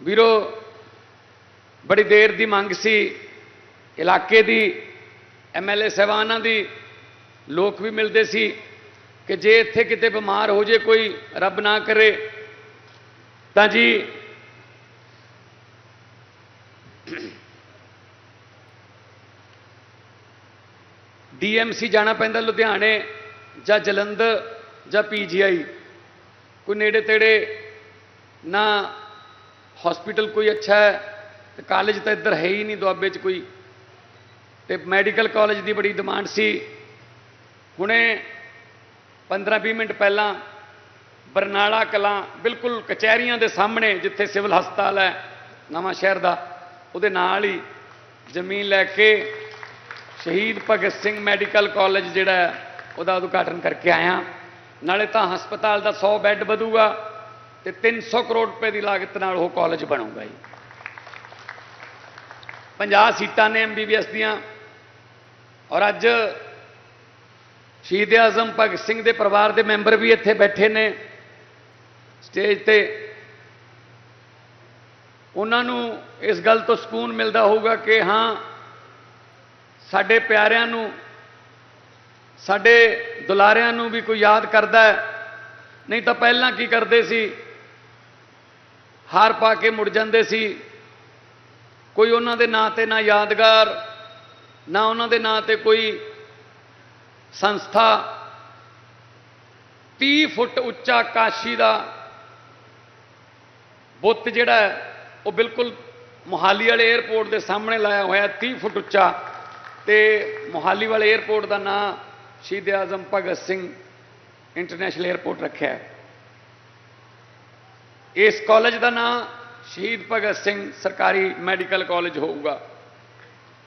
ਵੀਰੋ, ਬੜੀ ਦੇਰ ਦੀ ਮੰਗ ਸੀ। ਇਲਾਕੇ ਦੀ ਐਮਐਲਏ ਸਾਹਿਬਾਨਾਂ ਦੀ। ਲੋਕ ਵੀ ਮਿਲਦੇ ਸੀ ਕਿ ਜੇ ਇੱਥੇ ਕਿਤੇ ਬਿਮਾਰ ਹੋ ਜੇ, ਕੋਈ ਰੱਬ ਨਾ ਕਰੇ। ਤਾਂ ਜੀ ਡੀਐਮਸੀ ਜਾਣਾ ਪੈਂਦਾ ਲੁਧਿਆਣੇ ਜਾਂ ਜਲੰਧਰ ਜਾਂ ਪੀਜੀਆਈ ਕੋਈ ਨੇੜੇ ਤੇੜੇ ਨਾ ਹਸਪੀਟਲ ਕੋਈ ਅੱਛਾ ਹੈ ਤੇ ਕਾਲਜ ਤਾਂ ਇੱਧਰ ਹੈ ਹੀ ਨਹੀਂ ਦੁਆਬੇ 'ਚ ਕੋਈ। ਤੇ ਮੈਡੀਕਲ ਕਾਲਜ ਦੀ ਬੜੀ ਡਿਮਾਂਡ ਸੀ। ਹੁਣੇ 15-20 ਮਿੰਟ ਪਹਿਲਾਂ ਬਰਨਾਲਾ ਕਲਾਂ ਬਿਲਕੁਲ ਕਚਹਿਰੀਆਂ ਦੇ ਸਾਹਮਣੇ ਜਿੱਥੇ ਸਿਵਲ ਹਸਪਤਾਲ ਹੈ ਨਵਾਂ ਸ਼ਹਿਰ ਦਾ ਉਹਦੇ ਨਾਲ ਹੀ ਜ਼ਮੀਨ ਲੈ ਕੇ ਸ਼ਹੀਦ ਭਗਤ ਸਿੰਘ ਮੈਡੀਕਲ ਕਾਲਜ ਜਿਹੜਾ ਹੈ, ਉਹਦਾ ਉਦਘਾਟਨ ਕਰਕੇ ਆਇਆ। ਨਾਲੇ ਤਾਂ ਹਸਪਤਾਲ ਦਾ 100 ਬੈੱਡ ਵਧੂਗਾ। ਤੇ 300 ਕਰੋੜ ਰੁਪਏ ਦੀ ਲਾਗਤ ਨਾਲ ਉਹ ਕਾਲਜ ਬਣੂਗਾ ਜੀ। 50 ਸੀਟਾਂ ਨੇ ਐਮਬੀਬੀਐਸ ਦੀਆਂ। ਔਰ ਅੱਜ ਸ਼ਹੀਦ ਆਜ਼ਮ ਭਗਤ ਸਿੰਘ ਦੇ ਪਰਿਵਾਰ ਦੇ ਮੈਂਬਰ ਵੀ ਇੱਥੇ ਬੈਠੇ ਨੇ। ਸਟੇਜ ਤੇ ਉਹਨਾਂ ਨੂੰ ਇਸ ਗੱਲ ਤੋਂ ਸਕੂਨ ਮਿਲਦਾ ਹੋਊਗਾ ਕਿ ਹਾਂ, ਸਾਡੇ ਪਿਆਰਿਆਂ ਨੂੰ, ਸਾਡੇ ਦੁਲਾਰਿਆਂ ਨੂੰ ਵੀ ਕੋਈ ਯਾਦ ਕਰਦਾ ਨਹੀਂ ਤਾਂ ਪਹਿਲਾਂ ਕੀ ਕਰਦੇ ਸੀ? ਹਾਰ ਪਾ ਕੇ ਮੁੜ ਜਾਂਦੇ ਸੀ। ਕੋਈ ਉਹਨਾਂ ਦੇ ਨਾਂ ਤੇ ਨਾ ਯਾਦਗਾਰ, ਨਾ ਉਹਨਾਂ ਦੇ ਨਾਂ ਤੇ ਕੋਈ ਸੰਸਥਾ। 30 ਫੁੱਟ ਉੱਚਾ ਕਾਸ਼ੀ ਦਾ ਬੁੱਤ ਜਿਹੜਾ ਉਹ ਬਿਲਕੁਲ ਮੁਹਾਲੀ ਵਾਲੇ 에어ਪੋਰਟ ਦੇ ਸਾਹਮਣੇ ਲਾਇਆ ਹੋਇਆ 30 ਫੁੱਟ ਉੱਚਾ। ਤੇ ਮੁਹਾਲੀ ਵਾਲੇ 에어ਪੋਰਟ ਦਾ ਨਾਂ ਸ਼ਹੀਦ ਆਜ਼ਮ ਭਗਤ ਸਿੰਘ ਇੰਟਰਨੈਸ਼ਨਲ 에어ਪੋਰਟ ਰੱਖਿਆ ਹੈ। ਇਸ ਕਾਲਜ ਦਾ ਨਾਂ ਸ਼ਹੀਦ ਭਗਤ ਸਿੰਘ ਸਰਕਾਰੀ ਮੈਡੀਕਲ ਕਾਲਜ ਹੋਊਗਾ।